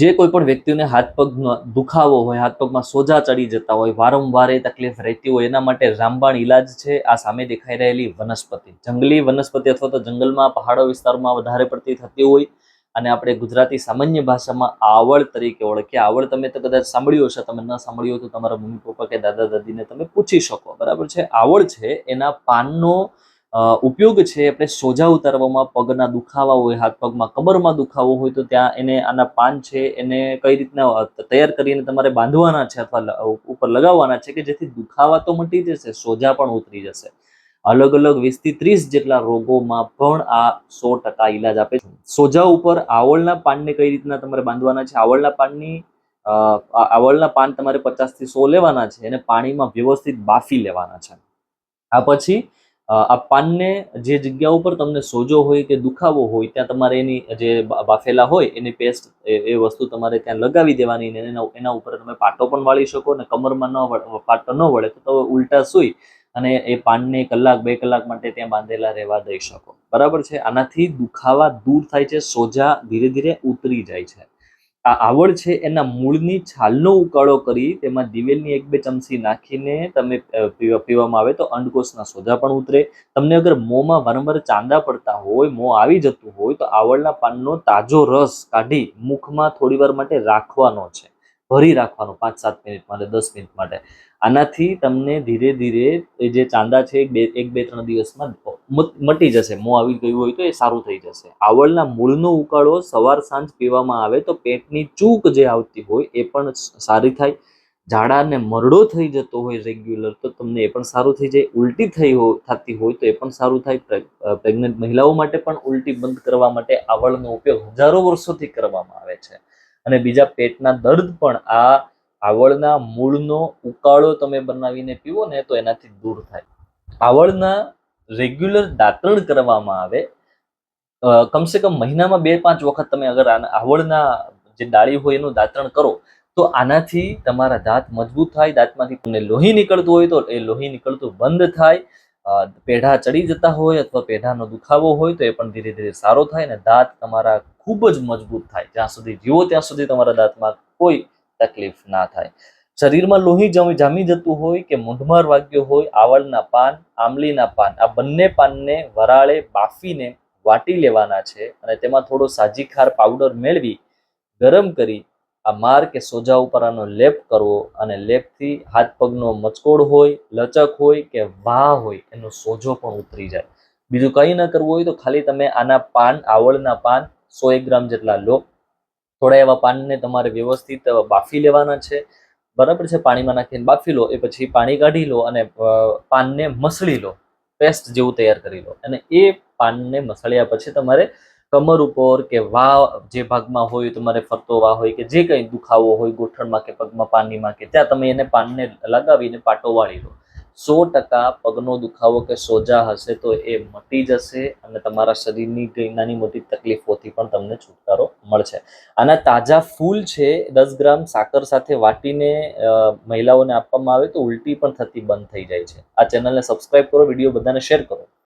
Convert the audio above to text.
જે કોઈ પણ વ્યક્તિને હાથ પગનો દુખાવો હોય, હાથ પગમાં સોજા ચડી જતા હોય, વારંવાર તકલીફ રહેતી હોય, એના માટે રામબાણ ઈલાજ છે, આ સામે દેખાઈ રહેલી વનસ્પતિ. જંગલી વનસ્પતિ અથવા તો જંગલમાં, પહાડો વિસ્તારમાં વધારે પડતી થતી હોય અને આપણે ગુજરાતી સામાન્ય ભાષામાં આવળ તરીકે ઓળખીએ. આવળ તમે તો કદાચ સાંભળ્યું હશે, તમે ન સાંભળ્યું તો તમારા મમ્મી પપ્પા કે દાદા દાદીને તમે પૂછી શકો. બરાબર છે? આવળ છે, એના પાનનો ઉપયોગ છે આપણે સોજા ઉતારવામાં, પગના દુખાવા હોય, હાથ પગમાં કબરમાં દુખાવો હોય, તો ત્યાં એને આના પાન છે, એને કઈ રીતના તૈયાર કરીને તમારે બાંધવાના છે અથવા ઉપર લગાવવાના છે કે જેથી દુખાવા તો મટી જશે, સોજા પણ ઉતરી જશે. અલગ અલગ વીસથી ત્રીસ જેટલા રોગોમાં પણ આ સો ટકા ઈલાજ આપે છે. સોજા ઉપર આવળના પાનને કઈ રીતના તમારે બાંધવાના છે? આવળના પાનની આવળના પાન તમારે પચાસથી સો લેવાના છે, એને પાણીમાં વ્યવસ્થિત બાફી લેવાના છે. આ પછી આ પાનને જે જગ્યા ઉપર તમને સોજો હોય કે દુખાવો હોય, ત્યાં તમારે એની જે બાફેલા હોય, એની પેસ્ટ, એ વસ્તુ તમારે ત્યાં લગાવી દેવાની ને એના એના ઉપર તમે પાટો પણ વાળી શકો ને કમરમાં ન પાટો ન વળે તો તમે ઉલટા સુઈ અને એ પાનને કલાક, બે કલાક માટે ત્યાં બાંધેલા રહેવા દઈ શકો. બરાબર છે? આનાથી દુખાવા દૂર થાય છે, સોજા ધીરે ધીરે ઉતરી જાય છે. આ આવડ છે એના મૂળની છાલનો ઉકાળો કરી તેમાં દિવેલની એક બે ચમચી નાખીને તમે પીવામાં આવે તો અંડકોષના સોજા પણ ઉતરે. તમને અગર મોંમાં વારંવાર ચાંદા પડતા હોય, મોં આવી જતું હોય તો આવળના પાનનો તાજો રસ કાઢી મુખમાં થોડી વાર માટે રાખવાનો છે. ભરી રાખવાનો પાંચ સાત મિનિટ માટે, દસ મિનિટ માટે. આનાથી તમને ધીરે ધીરે જે ચાંદા છે એક બે, ત્રણ દિવસમાં મટ- જશે. મોં આવી ગયું હોય તો એ સારું થઈ જશે. આવળના મૂળનો ઉકાળો સવાર સાંજ પીવામાં આવે તો પેટની ચૂક જે આવતી હોય એ પણ સારી થાય. ઝાડા ને મરડો થઈ જતો હોય રેગ્યુલર તો તમને એ પણ સારું થઈ જાય. ઉલટી થઈ થતી હોય તો એ પણ સારું થાય. પ્રેગ્નન્ટ મહિલાઓ માટે પણ ઉલટી બંધ કરવા માટે આવળનો ઉપયોગ હજારો વર્ષોથી કરવામાં આવે છે. અને બીજા પેટના દર્દ પણ આ આવળના મૂળનો ઉકાળો તમે બનાવીને પીવો ને તો એનાથી દૂર થાય. આવળના રેગ્યુલર દાંતણ કરવામાં આવે કમસે કમ મહિનામાં બે પાંચ વખત તમે અગર આના આવળના જે ડાળી હોય એનું દાંતણ કરો, તો આનાથી તમારા દાંત મજબૂત થાય, દાંતમાંથી તમને લોહી નીકળતું હોય તો એ લોહી નીકળતું બંધ થાય પેઢા ચડી જતા હોય અથવા પેઢાનો દુખાવો હોય તો એ પણ ધીરે ધીરે સારો થાય અને દાંત તમારા ખૂબ જ મજબૂત થાય. જ્યાં સુધી જીવો ત્યાં સુધી તમારા દાંતમાં કોઈ તકલીફ ના થાય. શરીરમાં લોહી જમી, જામી જતું હોય કે મૂંઢમાર વાગ્યો હોય, આવળના પાન આમલીના પાન, આ બંને પાનને વરાળે બાફીને વાટી લેવાના છે અને તેમાં થોડો સાજીખાર પાવડર મેળવી ગરમ કરી આ માર કે સોજા ઉપર આનો લેપ કરવો અને લેપથી હાથ પગનો મચકોડ હોય, લચક હોય કે વાહ હોય, એનો સોજો પણ ઉતરી જાય. બીજું કંઈ ન કરવું હોય તો ખાલી તમે આના પાન, આવળના પાન, સો એક ગ્રામ જેટલા લો. થોડા એવા પાનને તમારે વ્યવસ્થિત બાફી લેવાના છે. બરાબર છે, પાણીમાં નાખીને બાફી લો, એ પછી પાણી કાઢી લો અને પાનને મસળી લો, પેસ્ટ જેવું તૈયાર કરી લો. અને એ પાનને મસળ્યા પછી તમારે કમર ઉપર કે વા જે ભાગમાં હોય, તમારે ફરતો વા હોય કે જે કંઈ દુખાવો હોય, ગોઠણમાં કે પગમાં, પાનીમાં કે ત્યાં તમે એને પાનને લગાવીને પાટો વાળી લો. સો ટકા પગનો દુખાવો કે સોજા હશે તો એ મટી જશે અને તમારા શરીરની કંઈ નાની મોટી તકલીફોથી પણ તમને છુટકારો મળશે. આના તાજા ફૂલ છે, દસ ગ્રામ સાકર સાથે વાટીને મહિલાઓને આપવામાં આવે તો ઉલટી પણ થતી બંધ થઈ જાય છે. આ ચેનલને સબસ્ક્રાઇબ કરો, વીડિયો બધાને શેર કરો.